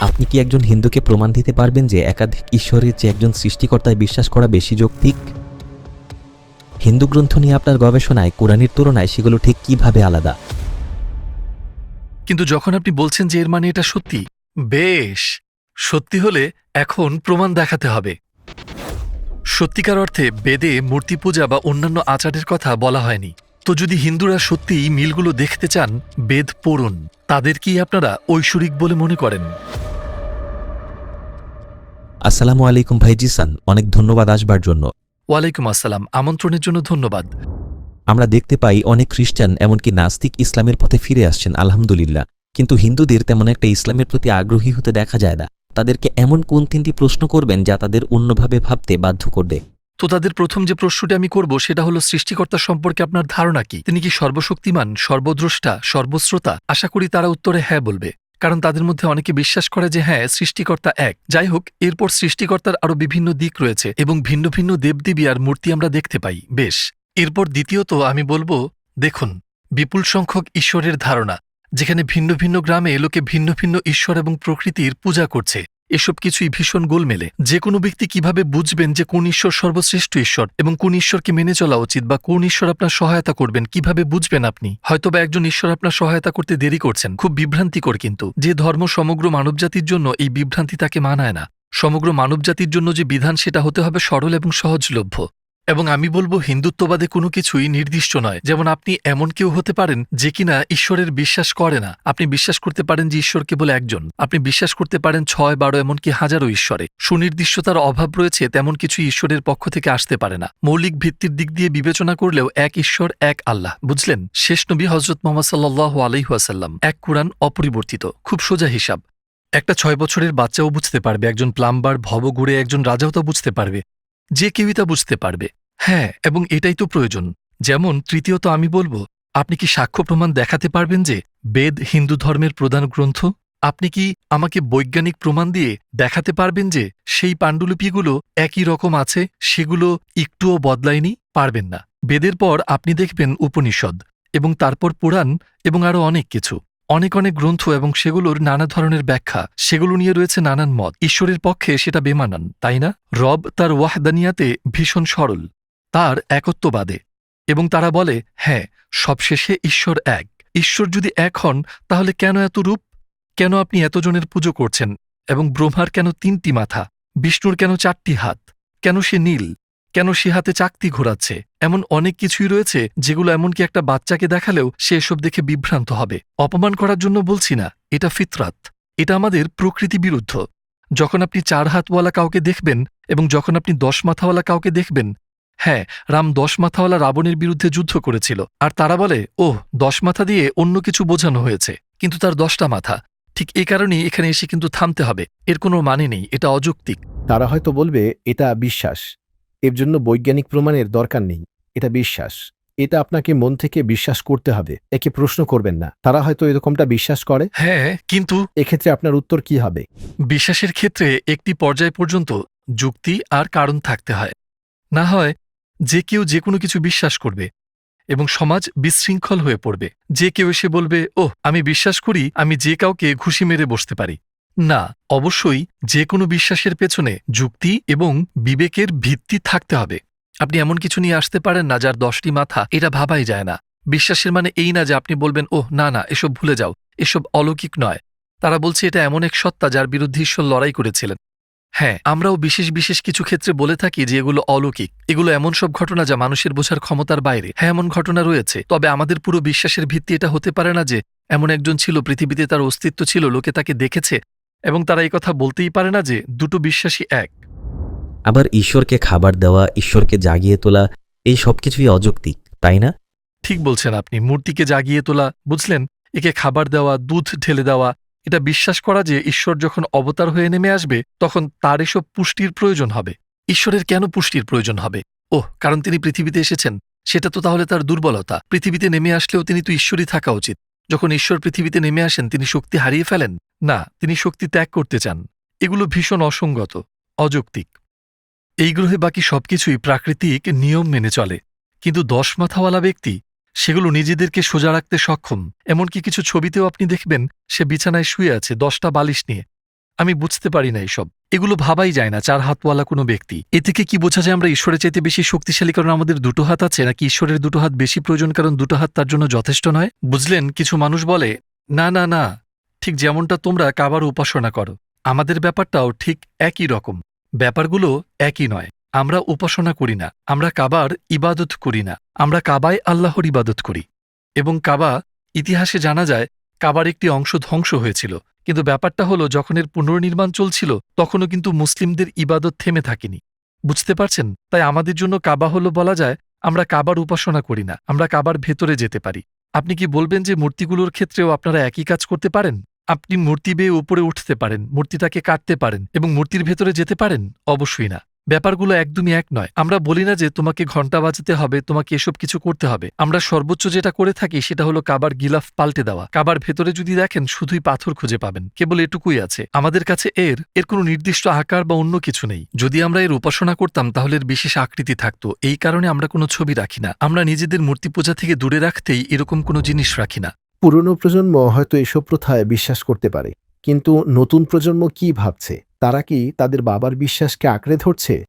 আপনি কি একজন হিন্দুকে প্রমাণ দিতে পারবেন যে একাধিক ঈশ্বরের চেয়ে একজন সৃষ্টিকর্তায় বিশ্বাস করা বেশি যৌক্তিক? হিন্দু গ্রন্থ নিয়ে আপনার গবেষণায়, কোরআনের তুলনায় সেগুলো ঠিক কীভাবে আলাদা? কিন্তু যখন আপনি বলছেন যে এর মানে এটা সত্যি, বেশ! সত্যি হলে এখন প্রমাণ দেখাতে হবে। সত্যিকার অর্থে বেদে মূর্তি পূজা বা অন্যান্য আচারের কথা বলা হয়নি। তো যদি হিন্দুরা সত্যিই মিলগুলো দেখতে চান বেদ পড়ুন। তাদের কি আপনারা ঐশ্বরিক বলে মনে করেন? আসসালামু আলাইকুম ভাই জিসান অনেক ধন্যবাদ আসবার জন্য। ওয়ালাইকুম আসসালাম আমন্ত্রণের জন্য ধন্যবাদ। আমরা দেখতে পাই অনেক খ্রিস্টান এমনকি নাস্তিক ইসলামের পথে ফিরে আসছেন আলহামদুলিল্লাহ। কিন্তু হিন্দুদের তেমন একটা ইসলামের প্রতি আগ্রহী হতে দেখা যায় না। তাদেরকে এমন কোন তিনটি প্রশ্ন করবেন যা তাদের অন্যভাবে ভাবতে বাধ্য করবে? তো তাদের প্রথম যে প্রশ্নটি আমি করব, সেটা হলো, সৃষ্টিকর্তা সম্পর্কে আপনার ধারণা কি? তিনি কি সর্বশক্তিমান, সর্বদ্রষ্টা, সর্বশ্রোতা? আশা করি তারা উত্তরে হ্যাঁ বলবে। কারণ তাদের মধ্যে অনেকে বিশ্বাস করে যে হ্যাঁ সৃষ্টিকর্তা এক। যাই হোক, এরপর সৃষ্টিকর্তার আরও বিভিন্ন দিক রয়েছে এবং ভিন্ন ভিন্ন দেবদেবী আর মূর্তি আমরা দেখতে পাই। বেশ, এরপর দ্বিতীয়ত আমি বলব, দেখুন, বিপুল সংখ্যক ঈশ্বরের ধারণা, যেখানে ভিন্ন ভিন্ন গ্রামে লোকে ভিন্ন ভিন্ন ঈশ্বর এবং প্রকৃতির পূজা করছে। এসব কিছুই ভীষণ গোলমেলে। যে কোনো ব্যক্তি কীভাবে বুঝবেন যে কোন ঈশ্বর সর্বশ্রেষ্ঠ ঈশ্বর এবং কোন ঈশ্বরকে মেনে চলা উচিত বা কোন ঈশ্বর আপনার সহায়তা করবেন, কীভাবে বুঝবেন আপনি? হয়তো বা একজন ঈশ্বর আপনার সহায়তা করতে দেরি করছেন, খুব বিভ্রান্তিকর কিন্তু। যে ধর্ম সমগ্র মানবজাতির জন্য এই বিভ্রান্তি তাকে মানায় না। সমগ্র মানবজাতির জন্য যে বিধান সেটা হতে হবে সরল এবং সহজলভ্য। এবং আমি বলব হিন্দুত্ববাদে কোনো কিছুই নির্দিষ্ট নয়। যেমন আপনি এমন কেউ হতে পারেন যে কিনা ঈশ্বরের বিশ্বাস করে না। আপনি বিশ্বাস করতে পারেন যে ঈশ্বর কেবল একজন। আপনি বিশ্বাস করতে পারেন ছয়, বারো, এমনকি হাজারো ঈশ্বরে। সুনির্দিষ্টতার অভাব রয়েছে, তেমন কিছু ঈশ্বরের পক্ষ থেকে আসতে পারে না। মৌলিক ভিত্তির দিক দিয়ে বিবেচনা করলেও এক ঈশ্বর, এক আল্লাহ। বুঝলেন? শেষ নবী হজরত মোহাম্মদ সাল্লাহ আলহিহাসাল্লাম এক কোরআন অপরিবর্তিত, খুব সোজা হিসাব। একটা ছয় বছরের বাচ্চাও বুঝতে পারবে, একজন প্লাম্বার, ভবঘুরে একজন রাজাও তা বুঝতে পারবে। যে কেউই তা বুঝতে পারবে। হ্যাঁ এবং এটাই তো প্রয়োজন। যেমন তৃতীয়ত আমি বলব, আপনি কি সাক্ষ্য প্রমাণ দেখাতে পারবেন যে বেদ হিন্দু ধর্মের প্রধান গ্রন্থ? আপনি কি আমাকে বৈজ্ঞানিক প্রমাণ দিয়ে দেখাতে পারবেন যে সেই পাণ্ডুলিপিগুলো একই রকম আছে, সেগুলো একটুও বদলায়নি? পারবেন না। বেদের পর আপনি দেখবেন উপনিষদ, এবং তারপর পুরাণ, এবং আরও অনেক কিছু। অনেক অনেক গ্রন্থ এবং সেগুলোর নানা ধরনের ব্যাখ্যা। সেগুলো নিয়ে রয়েছে নানান মত। ঈশ্বরের পক্ষে সেটা বেমানান, তাই না? রব তার ওয়াহদানিয়াতে ভীষণ সরল, তার একত্ববাদে। এবং তারা বলে হ্যাঁ সবশেষে ঈশ্বর এক। ঈশ্বর যদি এক হন, তাহলে কেন এত রূপ? কেন আপনি এতজনের পুজো করছেন? এবং ব্রহ্মার কেন তিনটি মাথা? বিষ্ণুর কেন চারটি হাত? কেন সে নীল? কেন সে হাতে চাকতি ঘোরাচ্ছে? এমন অনেক কিছুই রয়েছে যেগুলো এমনকি একটা বাচ্চাকে দেখালেও সে এসব দেখে বিভ্রান্ত হবে। অপমান করার জন্য বলছি না, এটা ফিতরাত। এটা আমাদের প্রকৃতি বিরুদ্ধ। যখন আপনি চার হাতওয়ালা কাউকে দেখবেন এবং যখন আপনি দশ মাথাওয়ালা কাউকে দেখবেন হ্যাঁ রাম দশ মাথাওয়ালা রাবণের বিরুদ্ধে যুদ্ধ করেছিল। আর তারা বলে, ওহ, দশ মাথা দিয়ে অন্য কিছু বোঝানো হয়েছে, কিন্তু তার দশটা মাথা। ঠিক এ কারণেই এখানে এসে কিন্তু থামতে হবে। এর কোনো মানে নেই, এটা অযৌক্তিক। তারা হয়তো বলবে, এটা বিশ্বাস। এর জন্য বৈজ্ঞানিক প্রমাণের দরকার নেই এটা বিশ্বাস। এটা আপনাকে মন থেকে বিশ্বাস করতে হবে একে প্রশ্ন করবেন না। তারা হয়তো এরকমটা বিশ্বাস করে। হ্যাঁ কিন্তু এক্ষেত্রে আপনার উত্তর কি হবে? বিশ্বাসের ক্ষেত্রে একটি পর্যায় পর্যন্ত যুক্তি আর কারণ থাকতে হয়। না হয় যে কেউ যে কোনো কিছু বিশ্বাস করবে এবং সমাজ বিশৃঙ্খল হয়ে পড়বে। যে কেউ এসে বলবে ওহ আমি বিশ্বাস করি আমি যে কাউকে ঘুষি মেরে বসতে পারি। না, অবশ্যই যে কোনো বিশ্বাসের পেছনে যুক্তি এবং বিবেকের ভিত্তি থাকতে হবে। আপনি এমন কিছু নিয়ে আসতে পারেন না যার দশটি মাথা এটা ভাবাই যায় না। বিশ্বাসের মানে এই না যে আপনি বলবেন, ওহ, না না, এসব ভুলে যাও, এসব অলৌকিক নয়। তারা বলছে, এটা এমন এক সত্তা যার বিরুদ্ধে ঈশ্বর লড়াই করেছিলেন। হ্যাঁ আমরাও বিশেষ বিশেষ কিছু ক্ষেত্রে বলে থাকি যে এগুলো অলৌকিক। এগুলো এমন সব ঘটনা যা মানুষের বোঝার ক্ষমতার বাইরে। হ্যাঁ এমন ঘটনা রয়েছে, তবে আমাদের পুরো বিশ্বাসের ভিত্তি এটা হতে পারে না যে, এমন একজন ছিল, পৃথিবীতে তার অস্তিত্ব ছিল, লোকে তাকে দেখেছে এবং তারা এই কথা বলতেই পারে না যে দুটো বিশ্বাসী এক। আবার ঈশ্বরকে খাবার দেওয়া ঈশ্বরকে জাগিয়ে তোলা এই সব কিছুই অযৌক্তিক তাই না? ঠিক বলছেন আপনি মূর্তিকে জাগিয়ে তোলা বুঝলেন? একে খাবার দেওয়া দুধ ঢেলে দেওয়া এটা বিশ্বাস করা যে ঈশ্বর যখন অবতার হয়ে নেমে আসবে তখন তার এসব পুষ্টির প্রয়োজন হবে। ঈশ্বরের কেন পুষ্টির প্রয়োজন হবে? ওহ কারণ তিনি পৃথিবীতে এসেছেন সেটা তো তাহলে তার দুর্বলতা। পৃথিবীতে নেমে আসলেও তিনি তো ঈশ্বরই থাকা উচিত। যখন ঈশ্বর পৃথিবীতে নেমে আসেন, তিনি শক্তি হারিয়ে ফেলেন? না, তিনি শক্তি ত্যাগ করতে চান। এগুলো ভীষণ অসঙ্গত, অযৌক্তিক। এই গ্রহে বাকি সবকিছুই প্রাকৃতিক নিয়ম মেনে চলে। কিন্তু দশ মাথাওয়ালা ব্যক্তি, সেগুলো নিজেদেরকে সোজা রাখতে সক্ষম। এমনকি কিছু ছবিতেও আপনি দেখবেন, সে বিছানায় শুয়ে আছে, দশটা বালিশ নিয়ে। আমি বুঝতে পারি না এসব। এগুলো ভাবাই যায় না, চার হাতওয়ালা কোনো ব্যক্তি। এ থেকে কি বোঝা যায় আমরা ঈশ্বরের চাইতে বেশি শক্তিশালী কারণ আমাদের দুটো হাত আছে, নাকি ঈশ্বরের দুটো হাত বেশি প্রয়োজন কারণ দুটো হাত তার জন্য যথেষ্ট নয়? বুঝলেন, কিছু মানুষ বলে, না না না, ঠিক যেমনটা তোমরা কাবার উপাসনা করো। আমাদের ব্যাপারটাও ঠিক একই রকম। ব্যাপারগুলো একই নয়। আমরা উপাসনা করি না। আমরা কাবার ইবাদত করি না। আমরা কাবায় আল্লাহর ইবাদত করি। এবং কাবা, ইতিহাসে জানা যায়, কাবার একটি অংশ ধ্বংস হয়েছিল। কিন্তু ব্যাপারটা হলো, যখন এর পুনর্নির্মাণ চলছিল, তখনও কিন্তু মুসলিমদের ইবাদত থেমে থাকেনি। বুঝতে পারছেন? তাই আমাদের জন্য কাবা হলো বলা যায়, আমরা কাবার উপাসনা করি না, আমরা কাবার ভেতরে যেতে পারি। আপনি কি বলবেন যে মূর্তিগুলোর ক্ষেত্রেও আপনারা একই কাজ করতে পারেন? আপনি মূর্তি বেয়ে উপরে উঠতে পারেন, মূর্তিটাকে কাটতে পারেন এবং মূর্তির ভেতরে যেতে পারেন? অবশ্যই না। ব্যাপারগুলো একদমই এক নয়। আমরা বলি না যে তোমাকে ঘণ্টা বাজাতে হবে, তোমাকে এসব কিছু করতে হবে। আমরা সর্বোচ্চ যেটা করে থাকি সেটা হলো কাবার গিলাফ পাল্টে দেওয়া। কাবার ভেতরে যদি দেখেন, শুধুই পাথর খুঁজে পাবেন। কেবল এটুকুই আছে। আমাদের কাছে এর এর কোনো নির্দিষ্ট আকার বা অন্য কিছু নেই। যদি আমরা এর উপাসনা করতাম, তাহলে এর বিশেষ আকৃতি থাকতো। এই কারণে আমরা কোনো ছবি রাখি না। আমরা নিজেদের মূর্তি পূজা থেকে দূরে রাখতেই এরকম কোনো জিনিস রাখি না। পুরনো প্রজন্ম হয়তো এসব প্রথায় বিশ্বাস করতে পারে। কিন্তু নতুন প্রজন্ম কি ভাবছে? তারা কি তাদের বাবার বিশ্বাসকে আঁকড়ে ধরছে?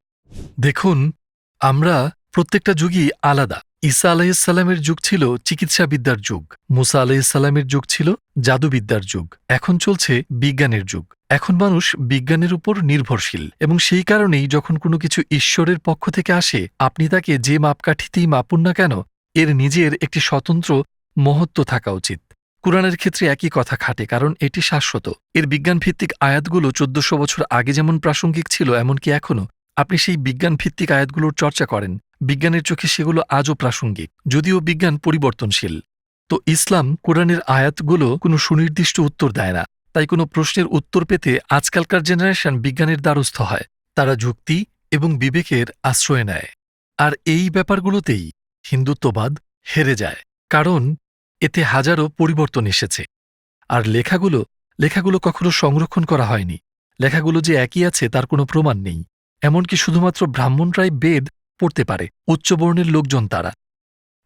দেখুন, আমরা প্রত্যেকটা যুগই আলাদা। ঈসা আলাইসাল্লামের যুগ ছিল চিকিৎসাবিদ্যার যুগ। মুসা আলাইসাল্লামের যুগ ছিল জাদুবিদ্যার যুগ। এখন চলছে বিজ্ঞানের যুগ। এখন মানুষ বিজ্ঞানের উপর নির্ভরশীল এবং সেই কারণেই যখন কোনো কিছু ঈশ্বরের পক্ষ থেকে আসে, আপনি তাকে যে মাপকাঠিতেই মাপুন না কেন, এর নিজের একটি স্বতন্ত্র মহত্ব থাকা উচিত। কোরআনের ক্ষেত্রে একই কথা খাটে, কারণ এটি শাশ্বত। এর বিজ্ঞানভিত্তিক আয়াতগুলো চোদ্দশো বছর আগে যেমন প্রাসঙ্গিক ছিল, এমনকি এখনও। আপনি সেই বিজ্ঞান ভিত্তিক আয়াতগুলোর চর্চা করেন। বিজ্ঞানের চোখে সেগুলো আজও প্রাসঙ্গিক, যদিও বিজ্ঞান পরিবর্তনশীল। তো ইসলাম কোরআনের আয়াতগুলো কোনো সুনির্দিষ্ট উত্তর দেয় না। তাই কোনো প্রশ্নের উত্তর পেতে আজকালকার জেনারেশন বিজ্ঞানের দ্বারস্থ হয়। তারা যুক্তি এবং বিবেকের আশ্রয় নেয়। আর এই ব্যাপারগুলোতেই হিন্দুত্ববাদ হেরে যায়। কারণ এতে হাজারো পরিবর্তন এসেছে। আর লেখাগুলো লেখাগুলো কখনো সংরক্ষণ করা হয়নি। লেখাগুলো যে একই আছে তার কোনো প্রমাণ নেই। এমনকি শুধুমাত্র ব্রাহ্মণরাই বেদ পড়তে পারে উচ্চবর্ণের লোকজন তারা।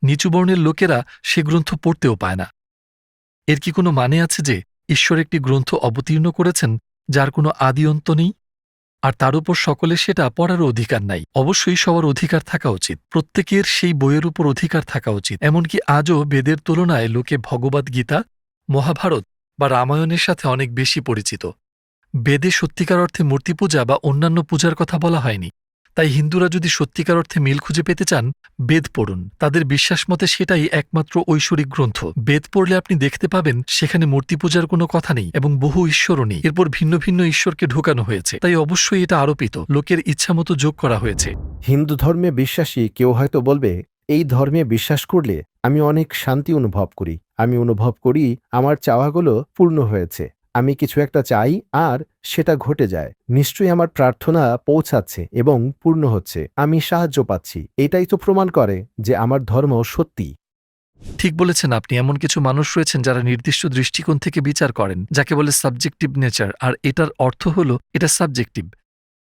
নিচু বর্ণের লোকেরা সে গ্রন্থ পড়তেও পায় না। এর কি কোনো মানে আছে যে ঈশ্বর একটি গ্রন্থ অবতীর্ণ করেছেন, যার কোনো আদি অন্ত নেই? আর তার উপর সকলে সেটা পড়ারও অধিকার নাই। অবশ্যই সবার অধিকার থাকা উচিত। প্রত্যেকের সেই বইয়ের উপর অধিকার থাকা উচিত। এমনকি আজও বেদের তুলনায় লোকে ভগবদ গীতা, মহাভারত বা রামায়ণের সাথে অনেক বেশি পরিচিত। বেদে সত্যিকার অর্থে মূর্তি পূজা বা অন্যান্য পূজার কথা বলা হয়নি। তাই হিন্দুরা যদি সত্যিকার অর্থে মিল খুঁজে পেতে চান, বেদ পড়ুন। তাদের বিশ্বাস মতে সেটাই একমাত্র ঐশ্বরিক গ্রন্থ। বেদ পড়লে আপনি দেখতে পাবেন, সেখানে মূর্তি পূজার কোনো কথা নেই এবং বহু ঈশ্বরও নেই। এরপর ভিন্ন ভিন্ন ঈশ্বরকে ঢোকানো হয়েছে। তাই অবশ্যই এটা আরোপিত। লোকের ইচ্ছামতো যোগ করা হয়েছে। হিন্দু ধর্মে বিশ্বাসী কেউ হয়তো বলবে, এই ধর্মে বিশ্বাস করলে আমি অনেক শান্তি অনুভব করি। আমি অনুভব করি আমার চাওয়াগুলো পূর্ণ হয়েছে। আমি কিছু একটা চাই আর সেটা ঘটে যায়। নিশ্চয়ই আমার প্রার্থনা পৌঁছাচ্ছে এবং পূর্ণ হচ্ছে। আমি সাহায্য পাচ্ছি। এটাই তো প্রমাণ করে যে আমার ধর্ম সত্যি। ঠিক বলেছেন আপনি। এমন কিছু মানুষ রয়েছেন যারা নির্দিষ্ট দৃষ্টিকোণ থেকে বিচার করেন, যাকে বলে সাবজেক্টিভ নেচার আর এটার অর্থ হল এটা সাবজেক্টিভ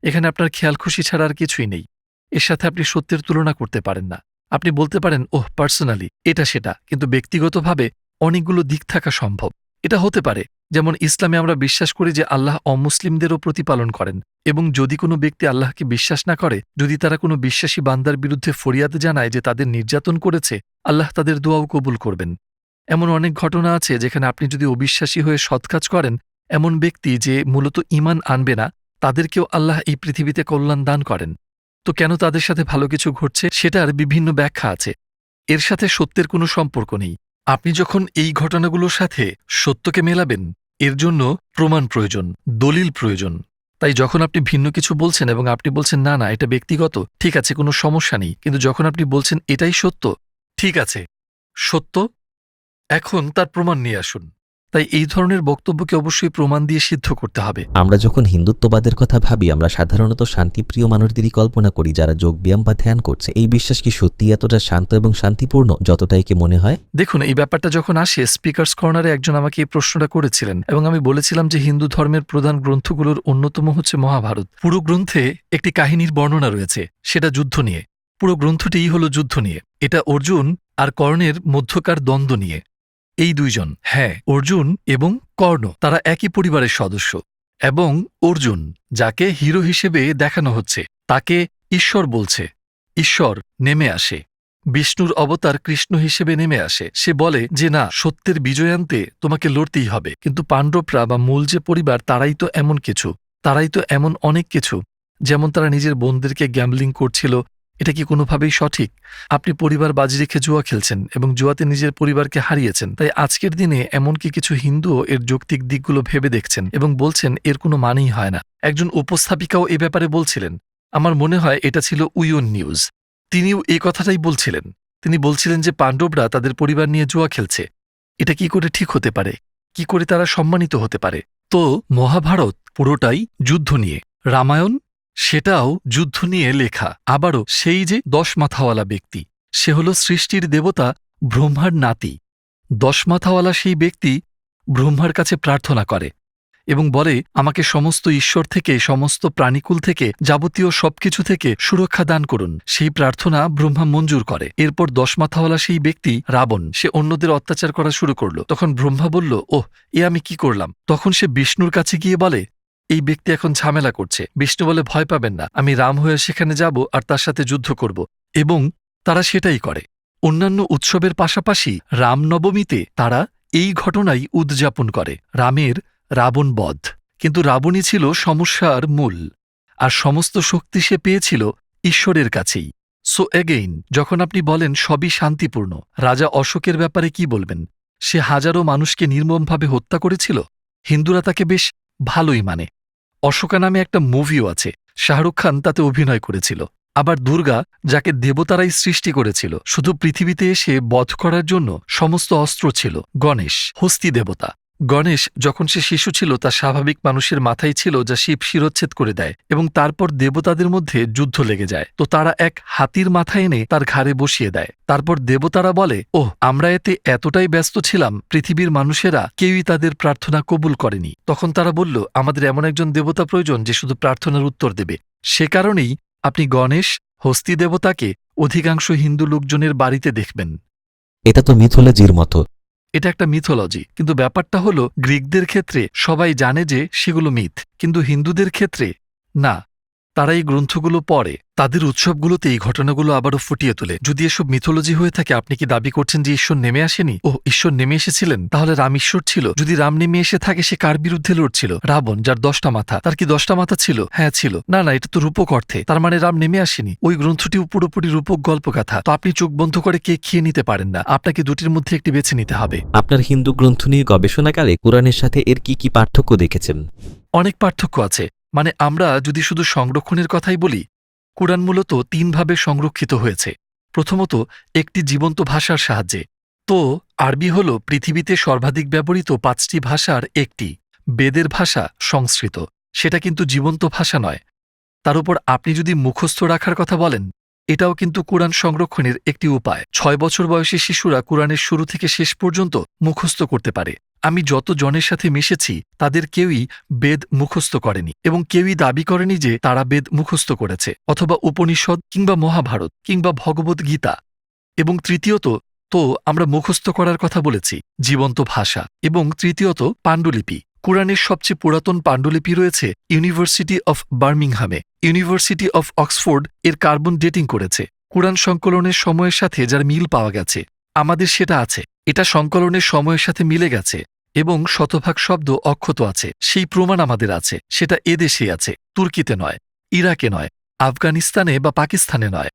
এখানে আপনার খেয়াল খুশি ছাড়া আর কিছুই নেই। এর সাথে আপনি সত্যের তুলনা করতে পারেন না। আপনি বলতে পারেন, ওহ পার্সোনালি এটা সেটা। কিন্তু ব্যক্তিগতভাবে অনেকগুলো দিক থাকা সম্ভব। এটা হতে পারে। যেমন ইসলামে আমরা বিশ্বাস করি যে আল্লাহ অমুসলিমদেরও প্রতিপালন করেন, এবং যদি কোনো ব্যক্তি আল্লাহকে বিশ্বাস না করে, যদি তারা কোনো বিশ্বাসী বান্দার বিরুদ্ধে ফরিয়াদ জানায় যে তাদের নির্যাতন করেছে, আল্লাহ তাদের দোয়াও কবুল করবেন। এমন অনেক ঘটনা আছে যেখানে আপনি যদি অবিশ্বাসী হয়ে সৎকাজ করেন, এমন ব্যক্তি যে মূলত ইমান আনবে না, তাদেরকেও আল্লাহ এই পৃথিবীতে কল্যাণ দান করেন। তো কেন তাদের সাথে ভালো কিছু ঘটছে, সেটার বিভিন্ন ব্যাখ্যা আছে। এর সাথে সত্যের কোনো সম্পর্ক নেই। আপনি যখন এই ঘটনাগুলোর সাথে সত্যকে মেলাবেন, এর জন্য প্রমাণ প্রয়োজন, দলিল প্রয়োজন। তাই যখন আপনি ভিন্ন কিছু বলছেন এবং আপনি বলছেন, না না, এটা ব্যক্তিগত, ঠিক আছে, কোনো সমস্যা নেই। কিন্তু যখন আপনি বলছেন, এটাই সত্য, ঠিক আছে, সত্য, এখন তার প্রমাণ নিয়ে আসুন। তাই এই ধরনের বক্তব্যকে অবশ্যই প্রমাণ দিয়ে সিদ্ধ করতে হবে। আমরা যখন হিন্দুত্ববাদের কথা ভাবি আমরা সাধারণত শান্তিপ্রিয় মানুষদেরই কল্পনা করি যারা যোগব্যায়াম বা ধ্যান করছে। এই বিশ্বাস কি সত্যি এতটা শান্ত এবং শান্তিপূর্ণ যতটাই কি মনে হয়? দেখুন এই ব্যাপারটা যখন আসে স্পিকার্স কর্নারে একজন আমাকে এই প্রশ্নটা করেছিলেন এবং আমি বলেছিলাম যে হিন্দু ধর্মের প্রধান গ্রন্থগুলোর অন্যতম হচ্ছে মহাভারত। পুরো গ্রন্থে একটি কাহিনীর বর্ণনা রয়েছে সেটা যুদ্ধ নিয়ে। পুরো গ্রন্থটিই হল যুদ্ধ নিয়ে। এটা অর্জুন আর কর্ণের মধ্যকার দ্বন্দ্ব নিয়ে। এই দুইজন হ্যাঁ অর্জুন এবং কর্ণ, তারা একই পরিবারের সদস্য। এবং অর্জুন, যাকে হিরো হিসেবে দেখানো হচ্ছে, তাকে ঈশ্বর বলছে। ঈশ্বর নেমে আসে। বিষ্ণুর অবতার কৃষ্ণ হিসেবে নেমে আসে। সে বলে যে, না, সত্যের বিজয় আনতে তোমাকে লড়তেই হবে। কিন্তু পাণ্ডবরা বা মূল যে পরিবার, তারাই তো এমন কিছু। তারাই তো এমন অনেক কিছু। যেমন তারা নিজের বোনদেরকে গ্যাম্বলিং করছিল এটা কি কোনোভাবেই সঠিক? আপনি পরিবার বাজি রেখে জুয়া খেলছেন এবং জুয়াতে নিজের পরিবারকে হারিয়েছেন। তাই আজকের দিনে এমনকি কিছু হিন্দুও এর যৌক্তিক দিকগুলো ভেবে দেখছেন এবং বলছেন এর কোনো মানেই হয় না। একজন উপস্থাপিকাও এ ব্যাপারে বলছিলেন, আমার মনে হয় এটা ছিল উইয়ন নিউজ। তিনিও এই কথাটাই বলছিলেন। তিনি বলছিলেন যে পাণ্ডবরা তাদের পরিবার নিয়ে জুয়া খেলছে। এটা কি করে ঠিক হতে পারে? কি করে তারা সম্মানিত হতে পারে? তো মহাভারত পুরোটাই যুদ্ধ নিয়ে। রামায়ণ সেটাও যুদ্ধ নিয়ে লেখা। আবারও সেই যে দশ মাথাওয়ালা ব্যক্তি, সে হল সৃষ্টির দেবতা ব্রহ্মার নাতি। দশ মাথাওয়ালা সেই ব্যক্তি ব্রহ্মার কাছে প্রার্থনা করে এবং বলে, আমাকে সমস্ত ঈশ্বর থেকে, সমস্ত প্রাণীকুল থেকে, যাবতীয় সবকিছু থেকে সুরক্ষা দান করুন। সেই প্রার্থনা ব্রহ্মা মঞ্জুর করে। এরপর দশ মাথাওয়ালা সেই ব্যক্তি রাবণ, সে অন্যদের অত্যাচার করা শুরু করল। তখন ব্রহ্মা বলল, ওহ, এ আমি কি করলাম? তখন সে বিষ্ণুর কাছে গিয়ে বলে এই ব্যক্তি এখন ঝামেলা করছে। বিষ্ণু বলে, ভয় পাবেন না। আমি রাম হয়ে সেখানে যাব আর তার সাথে যুদ্ধ করব। এবং তারা সেটাই করে। অন্যান্য উৎসবের পাশাপাশি রামনবমীতে তারা এই ঘটনাই উদযাপন করে, রামের রাবণ বধ। কিন্তু রাবণই ছিল সমস্যার মূল, আর সমস্ত শক্তি সে পেয়েছিল ঈশ্বরের কাছেই। সো এগেইন যখন আপনি বলেন, সবই শান্তিপূর্ণ, রাজা অশোকের ব্যাপারে কি বলবেন? সে হাজারো মানুষকে নির্মমভাবে হত্যা করেছিল? হিন্দুরা তাকে বেশ ভালোই মানে। অশোকা নামে একটা মুভিও আছে। শাহরুখ খান তাতে অভিনয় করেছিল। আবার দুর্গা, যাকে দেবতারাই সৃষ্টি করেছিল, শুধু পৃথিবীতে এসে বধ করার জন্য সমস্ত অস্ত্র ছিল। গণেশ, হস্তি দেবতা। গণেশ যখন সে শিশু ছিল তা স্বাভাবিক মানুষের মাথায় ছিল যা শিব শিরোচ্ছেদ করে দেয় এবং তারপর দেবতাদের মধ্যে যুদ্ধ লেগে যায়। তো তারা এক হাতির মাথা এনে তার ঘাড়ে বসিয়ে দেয়। তারপর দেবতারা বলে, ওহ, আমরা এতে এতটাই ব্যস্ত ছিলাম, পৃথিবীর মানুষেরা কেউই তাদের প্রার্থনা কবুল করেনি। তখন তারা বলল, আমাদের এমন একজন দেবতা প্রয়োজন যে শুধু প্রার্থনার উত্তর দেবে। সে কারণেই আপনি গণেশ, হস্তি দেবতাকে অধিকাংশ হিন্দু লোকজনের বাড়িতে দেখবেন। এটা তো মিথোলজির মতো। এটা একটা মিথোলজি কিন্তু ব্যাপারটা হলো, গ্রিকদের ক্ষেত্রে সবাই জানে যে সেগুলো মিথ কিন্তু হিন্দুদের ক্ষেত্রে না। তারা এই গ্রন্থগুলো পড়ে তাদের উৎসবগুলোতে এই ঘটনাগুলো আবারও ফুটিয়ে তোলে। যদি এসব মিথোলজি হয়ে থাকে আপনি কি দাবি করছেন যে ঈশ্বর নেমে আসেনি? ও ঈশ্বর নেমে এসেছিলেন? তাহলে রাম ঈশ্বর ছিল। যদি রাম নেমে এসে থাকে সে কার বিরুদ্ধে লড়ছিল? রাবণ যার দশটা মাথা। তার কি দশটা মাথা ছিল? হ্যাঁ ছিল। না না এটা তো রূপক অর্থে। তার মানে রাম নেমে আসেনি। ওই গ্রন্থটি পুরোপুরি রূপক গল্পকথা। তো আপনি চোখ বন্ধ করে কে খেয়ে নিতে পারেন না? আপনাকে দুটির মধ্যে একটি বেছে নিতে হবে। আপনার হিন্দু গ্রন্থ নিয়ে গবেষণাকালে কোরআনের সাথে এর কি কি পার্থক্য দেখেছেন? অনেক পার্থক্য আছে। মানে আমরা যদি শুধু সংরক্ষণের কথাই বলি, কোরআন মূলত তিনভাবে সংরক্ষিত হয়েছে। প্রথমত, একটি জীবন্ত ভাষার সাহায্যে। তো, আরবি হল পৃথিবীতে সর্বাধিক ব্যবহৃত পাঁচটি ভাষার একটি। বেদের ভাষা সংস্কৃত। সেটা কিন্তু জীবন্ত ভাষা নয়। তার উপর আপনি যদি মুখস্থ রাখার কথা বলেন, এটাও কিন্তু কোরআন সংরক্ষণের একটি উপায়। ছয় বছর বয়সী শিশুরা কোরআনের শুরু থেকে শেষ পর্যন্ত মুখস্থ করতে পারে। আমি যত জনের সাথে মিশেছি, তাদের কেউই বেদ মুখস্থ করেনি এবং কেউই দাবি করেনি যে তারা বেদ মুখস্থ করেছে অথবা উপনিষদ কিংবা মহাভারত কিংবা ভগবত গীতা। এবং তৃতীয়ত, তো আমরা মুখস্থ করার কথা বলেছি, জীবন্ত ভাষা। এবং তৃতীয়ত, পাণ্ডুলিপি। কোরআনের সবচেয়ে পুরাতন পাণ্ডুলিপি রয়েছে ইউনিভার্সিটি অফ বার্মিংহামে। ইউনিভার্সিটি অফ অক্সফোর্ড এর কার্বন ডেটিং করেছে। কোরআন সংকলনের সময়ের সাথে যার মিল পাওয়া গেছে। আমাদের সেটা আছে। এটা সংকলনের সময়ের সাথে মিলে গেছে এবং শতভাগ শব্দ অক্ষত আছে। সেই প্রমাণ আমাদের আছে। সেটা এদেশে আছে। তুর্কিতে নয়, ইরাকে নয়, আফগানিস্তানে বা পাকিস্তানে নয়।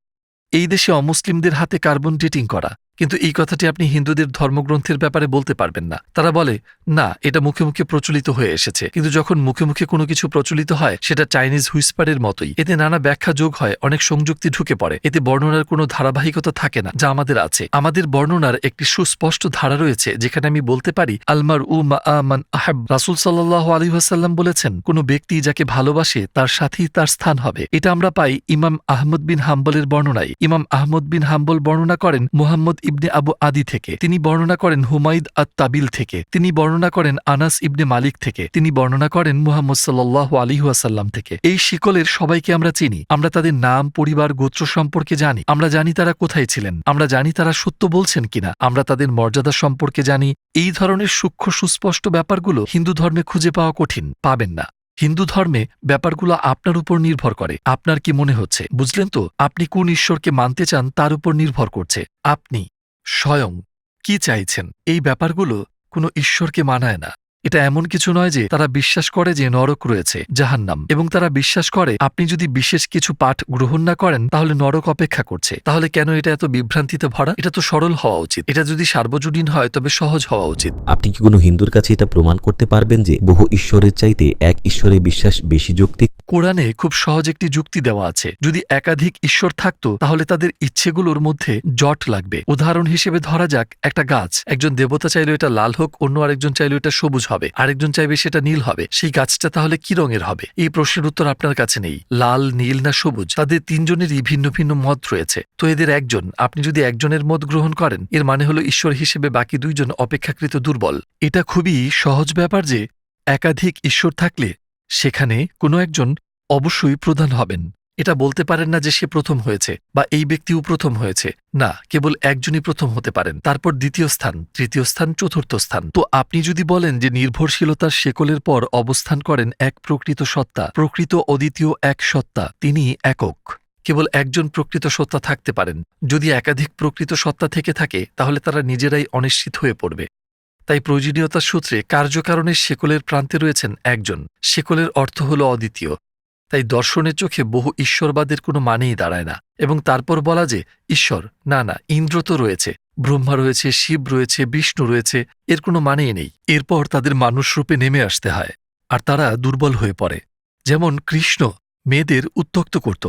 এই দেশে অমুসলিমদের হাতে কার্বন ডেটিং করা। কিন্তু এই কথাটি আপনি হিন্দুদের ধর্মগ্রন্থের ব্যাপারে বলতে পারবেন না। তারা বলে, না, এটা মুখে মুখে প্রচলিত হয়ে এসেছে। কিন্তু যখন মুখে মুখে কোনো কিছু প্রচলিত হয়, সেটা চাইনিজ হুইসপারের মতোই। এতে নানা ব্যাখ্যা যোগ হয়, অনেক সংযুক্তি ঢুকে পড়ে। এতে বর্ণনার কোনো ধারাবাহিকতা থাকে না, যা আমাদের আছে। আমাদের বর্ণনার একটি সুস্পষ্ট ধারা রয়েছে, যেখানে আমি বলতে পারি, আলমার উ মা আমান আহাব। রাসুল সাল্লাহ আলী হাসাল্লাম বলেছেন, কোনো ব্যক্তি যাকে ভালোবাসে, তার সাথেই তার স্থান হবে। এটা আমরা পাই ইমাম আহমদ বিন হাম্বলের বর্ণনায়। ইমাম আহমদ বিন হাম্বল বর্ণনা করেন, মুহাম্মদ ইবনে আবু আদি থেকে। তিনি বর্ণনা করেন হুমাইদ আত তাবিল থেকে। তিনি বর্ণনা করেন আনাস ইবনে মালিক থেকে। তিনি বর্ণনা করেন মুহাম্মদ সাল্লাহ আলিহাসাল্লাম থেকে। এই শিকলের সবাইকে আমরা চিনি। আমরা তাদের নাম, পরিবার, গোত্র সম্পর্কে জানি। আমরা জানি তারা কোথায় ছিলেন। আমরা জানি তারা সত্য বলছেন কিনা। আমরা তাদের মর্যাদা সম্পর্কে জানি। এই ধরনের সূক্ষ্ম সুস্পষ্ট ব্যাপারগুলো হিন্দু ধর্মে খুঁজে পাওয়া কঠিন। পাবেন না। হিন্দু ধর্মে ব্যাপারগুলো আপনার উপর নির্ভর করে। আপনার কি মনে হচ্ছে? বুঝলেন তো? আপনি কোন ঈশ্বরকে মানতে চান তার উপর নির্ভর করছে। আপনি। স্বয়ং কি চাইছেন? এই ব্যাপারগুলো কোনো ঈশ্বরকে মানায় না। এটা এমন কিছু নয় যে তারা বিশ্বাস করে যে নরক রয়েছে জাহান্নাম। এবং তারা বিশ্বাস করে আপনি যদি বিশেষ কিছু পাঠ গ্রহণ না করেন তাহলে নরক অপেক্ষা করছে। তাহলে কেন এটা এত বিভ্রান্তিতে ভরা? এটা তো সরল হওয়া উচিত। এটা যদি সার্বজনীন হয় তবে সহজ হওয়া উচিত। আপনি কি কোনো হিন্দুর কাছে এটা প্রমাণ করতে পারবেন যে বহু ঈশ্বরের চাইতে এক ঈশ্বরে বিশ্বাস বেশি যৌক্তিক? কোরআনে খুব সহজ একটি যুক্তি দেওয়া আছে। যদি একাধিক ঈশ্বর থাকতো তাহলে তাদের ইচ্ছেগুলোর মধ্যে জট লাগবে। উদাহরণ হিসেবে ধরা যাক একটা গাছ। একজন দেবতা চাইলে এটা লাল হোক অন্য আরেকজন চাইলে এটা সবুজ হবে। আরেকজন চাইবে সেটা নীল হবে। সেই গাছটা তাহলে কি রঙের হবে? এই প্রশ্নের উত্তর আপনার কাছে নেই। লাল, নীল না সবুজ? তাদের তিনজনেরই ভিন্ন ভিন্ন মত রয়েছে। তো এদের একজন। আপনি যদি একজনের মত গ্রহণ করেন, এর মানে হলো ঈশ্বর হিসেবে বাকি দুইজন অপেক্ষাকৃত দুর্বল। এটা খুবই সহজ ব্যাপার যে, একাধিক ঈশ্বর থাকলে সেখানে কোনো একজন অবশ্যই প্রধান হবেন। এটা বলতে পারেন না যে সে প্রথম হয়েছে বা এই ব্যক্তিও প্রথম হয়েছে। না, কেবল একজনই প্রথম হতে পারেন। তারপর দ্বিতীয় স্থান, তৃতীয় স্থান, চতুর্থ স্থান। তো আপনি যদি বলেন যে নির্ভরশীলতার শেকলের পর অবস্থান করেন এক প্রকৃত সত্তা, প্রকৃত অদ্বিতীয় এক সত্তা, তিনি একক। কেবল একজন প্রকৃত সত্তা থাকতে পারেন। যদি একাধিক প্রকৃত সত্তা থেকে থাকে, তাহলে তারা নিজেরাই অনিশ্চিত হয়ে পড়বে। তাই প্রয়োজনীয়তার সূত্রে কার্যকারণের শেকলের প্রান্তে রয়েছেন একজন। শেকলের অর্থ হল অদ্বিতীয়। তাই দর্শনের চোখে বহু ঈশ্বরবাদের কোনো মানেই দাঁড়ায় না। এবং তারপর বলা যে, ঈশ্বর, না না, ইন্দ্র তো রয়েছে, ব্রহ্মা রয়েছে, শিব রয়েছে, বিষ্ণু রয়েছে, এর কোনো মানেই নেই। এরপর তাদের মানুষরূপে নেমে আসতে হয়, আর তারা দুর্বল হয়ে পড়ে। যেমন কৃষ্ণ মেয়েদের উত্তক্ত করত,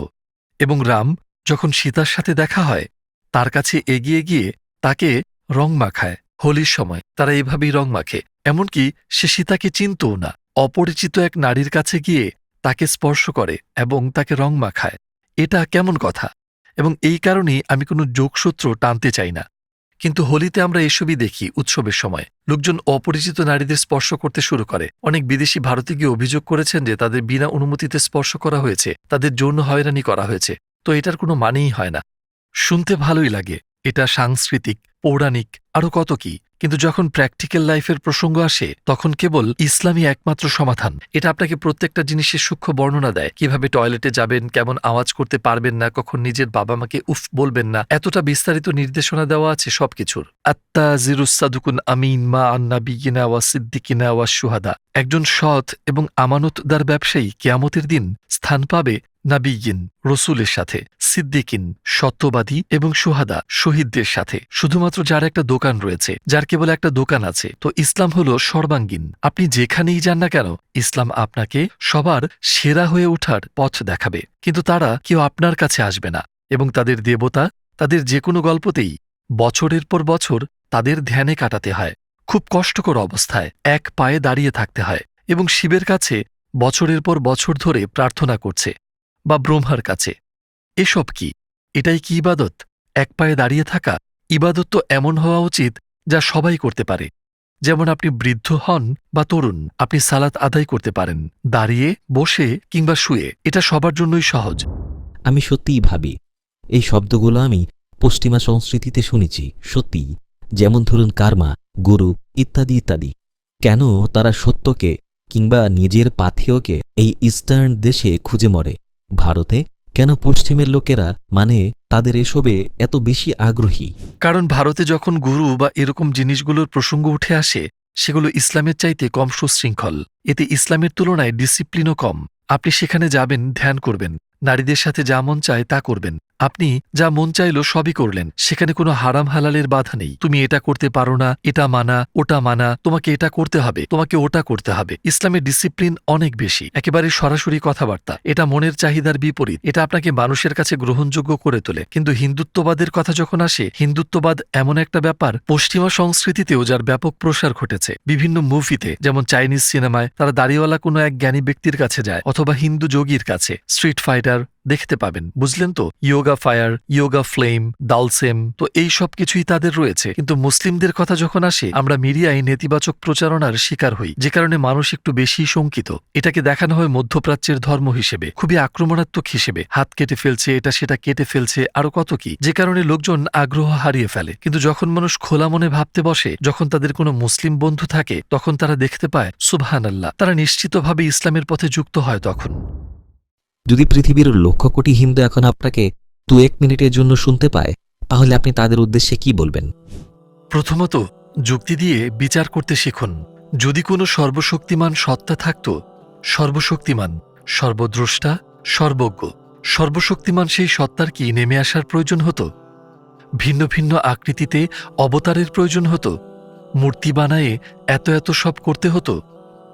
এবং রাম যখন সীতার সাথে দেখা হয়, তার কাছে এগিয়ে গিয়ে তাকে রং মাখায়, হোলির সময়। তারা এভাবেই রং মাখে, এমনকি সে সীতাকে চিনতও না। অপরিচিত এক নারীর কাছে গিয়ে তাকে স্পর্শ করে এবং তাকে রং মাখায়। এটা কেমন কথা? এবং এই কারণেই আমি কোনো যোগসূত্র টানতে চাই না। কিন্তু হোলিতে আমরা এসবই দেখি উৎসবের সময়। লোকজন অপরিচিত নারীদের স্পর্শ করতে শুরু করে। অনেক বিদেশি ভারতে গিয়ে অভিযোগ করেছেন যে তাদের বিনা অনুমতিতে স্পর্শ করা হয়েছে। তাদের যৌন হয়রানি করা হয়েছে। তো এটার কোনো মানেই হয় না। শুনতে ভালোই লাগে। এটা সাংস্কৃতিক, পৌরাণিক, আরও কত কি? কিন্তু যখন প্র্যাকটিক্যাল লাইফের প্রসঙ্গ আসে, তখন কেবল ইসলামই একমাত্র সমাধান। এটা আপনাকে প্রত্যেকটা জিনিসের সূক্ষ্ম বর্ণনা দেয়। কীভাবে টয়লেটে যাবেন, কেমন আওয়াজ করতে পারবেন না, কখন নিজের বাবা মাকে উফ বলবেন না, এতটা বিস্তারিত নির্দেশনা দেওয়া আছে সবকিছুর। আত্মা জিরুসাদুকুন আমিন মা আন্না বিগিনা ওয়া সিদ্দিকিনা ওয়া সুহাদা একজন সৎ এবং আমানতদার ব্যবসায়ী কেয়ামতের দিন স্থান পাবে নাবিগিন রসুলের সাথে, সিদ্দিকিন, সত্যবাদী এবং সুহাদা, শহীদদের সাথে। শুধুমাত্র যার একটা দোকান রয়েছে, যার কেবল একটা দোকান আছে। তো ইসলাম হল সর্বাঙ্গীন। আপনি যেখানেই যান না কেন, ইসলাম আপনাকে সবার সেরা হয়ে ওঠার পথ দেখাবে। কিন্তু তারা কেউ আপনার কাছে আসবে না এবং তাদের দেবতা, তাদের যে কোনো গল্পতেই বছরের পর বছর তাদের ধ্যানে কাটাতে হয়। খুব কষ্টকর অবস্থায় এক পায়ে দাঁড়িয়ে থাকতে হয় এবং শিবের কাছে বছরের পর বছর ধরে প্রার্থনা করছে বা ব্রহ্মার কাছে। এসব কি? এটাই কি ইবাদত? এক পায়ে দাঁড়িয়ে থাকা ইবাদত তো এমন হওয়া উচিত যা সবাই করতে পারে। যেমন আপনি বৃদ্ধ হন বা তরুণ, আপনি সালাত আদায় করতে পারেন। দাঁড়িয়ে, বসে কিংবা শুয়ে, এটা সবার জন্যই সহজ। আমি সত্যিই ভাবি, এই শব্দগুলো আমি পশ্চিমা সংস্কৃতিতে শুনেছি, সত্যিই। যেমন ধরুন কার্মা, গুরু ইত্যাদি ইত্যাদি। কেন তারা সত্যকে কিংবা নিজের পাথেয়কে এই ইস্টার্ন দেশে খুঁজে মরে? ভারতে? কেন পশ্চিমের লোকেরা মানে তাদের এসবে এত বেশি আগ্রহী? কারণ ভারতে যখন গুরু বা এরকম জিনিসগুলোর প্রসঙ্গ উঠে আসে, সেগুলো ইসলামের চাইতে কম সুশৃঙ্খল। এতে ইসলামের তুলনায় ডিসিপ্লিনও কম। আপনি সেখানে যাবেন, ধ্যান করবেন। নারীদের সাথে যা মন চায় তা করবেন। আপনি যা মন চাইল সবই করলেন। সেখানে কোনো হারাম হালালের বাধা নেই। তুমি এটা করতে পারো না, এটা মানা, ওটা মানা, তোমাকে এটা করতে হবে, তোমাকে ওটা করতে হবে। ইসলামের ডিসিপ্লিন অনেক বেশি। একেবারে সরাসরি কথাবার্তা। এটা মনের চাহিদার বিপরীত। এটা আপনাকে মানুষের কাছে গ্রহণযোগ্য করে তোলে। কিন্তু হিন্দুত্ববাদের কথা যখন আসে, হিন্দুত্ববাদ এমন একটা ব্যাপার, পশ্চিমা সংস্কৃতিতেও যার ব্যাপক প্রসার ঘটেছে। বিভিন্ন মুভিতে, যেমন চাইনিজ সিনেমায়, তারা দাড়িওয়ালা কোনো এক জ্ঞানী ব্যক্তির কাছে যায়, অথবা হিন্দু যোগীর কাছে, স্ট্রিট ফাইট স্পাইডার দেখতে পাবেন। বুঝলেন তো? Yoga fire yoga flame Dhalsim তো এই সব কিছুই তাদের রয়েছে। কিন্তু মুসলিমদের কথা যখন আসে, আমরা মিডিয়ায় নেতিবাচক প্রচারণার শিকার হই, যে কারণে মানুষ একটু বেশি শঙ্কিত। এটাকে দেখানো হয় মধ্যপ্রাচ্যের ধর্ম হিসেবে, খুবই আক্রমণাত্মক হিসেবে। হাত কেটে ফেলছে, এটা সেটা কেটে ফেলছে, আরও কত কি? যে কারণে লোকজন আগ্রহ হারিয়ে ফেলে। কিন্তু যখন মানুষ খোলা মনে ভাবতে বসে, যখন তাদের কোনো মুসলিম বন্ধু থাকে, তখন তারা দেখতে পায় সুবহান আল্লাহ তারা নিশ্চিতভাবে ইসলামের পথে যুক্ত হয় তখন। যদি পৃথিবীর লক্ষ কোটি হিন্দু এখন আপনাকে দু এক মিনিটের জন্য শুনতে পায়, তাহলে আপনি তাদের উদ্দেশ্যে কি বলবেন? প্রথমত, যুক্তি দিয়ে বিচার করতে শিখুন। যদি কোনো সর্বশক্তিমান সত্তা থাকত, সর্বশক্তিমান, সর্বদ্রষ্টা, সর্বজ্ঞ, সর্বশক্তিমান সেই সত্তার কি নেমে আসার প্রয়োজন হতো? ভিন্ন ভিন্ন আকৃতিতে অবতারের প্রয়োজন হতো? মূর্তি বানায়ে এত এত সব করতে হতো?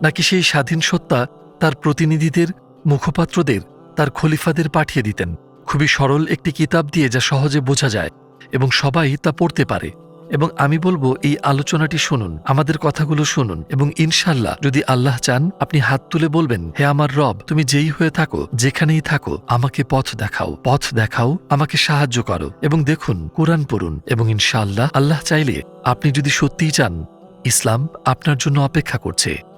নাকি সেই স্বাধীন সত্তা তার প্রতিনিধিদের, মুখপাত্রদের তার খলিফাদের পাঠিয়ে দিতেন। খুবই সরল একটি কিতাব দিয়ে যা সহজে বোঝা যায় এবং সবাই তা পড়তে পারে। এবং আমি বলব, এই আলোচনাটি শুনুন, আমাদের কথাগুলো শুনুন এবং ইনশাল্লাহ যদি আল্লাহ চান, আপনি হাত তুলে বলবেন, হে আমার রব, তুমি যেই হয়ে থাকো, যেখানেই থাকো, আমাকে পথ দেখাও পথ দেখাও, আমাকে সাহায্য করো। এবং দেখুন, কোরআন পড়ুন এবং ইনশাল্লাহ আল্লাহ চাইলে আপনি যদি সত্যিই চান, ইসলাম আপনার জন্য অপেক্ষা করছে।